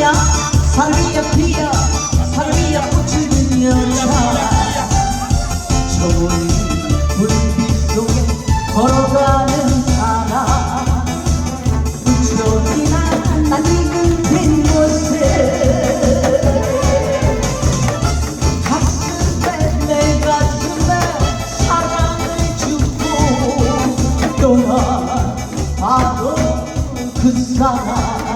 사랑이야 피야 사랑이야 꽃을 피며 차 좋은 불빛 속에 걸어가는 사람 무척이나 낯익은 빈 곳에 가슴에 내 가슴에 사랑을 주고 그동안 그 사람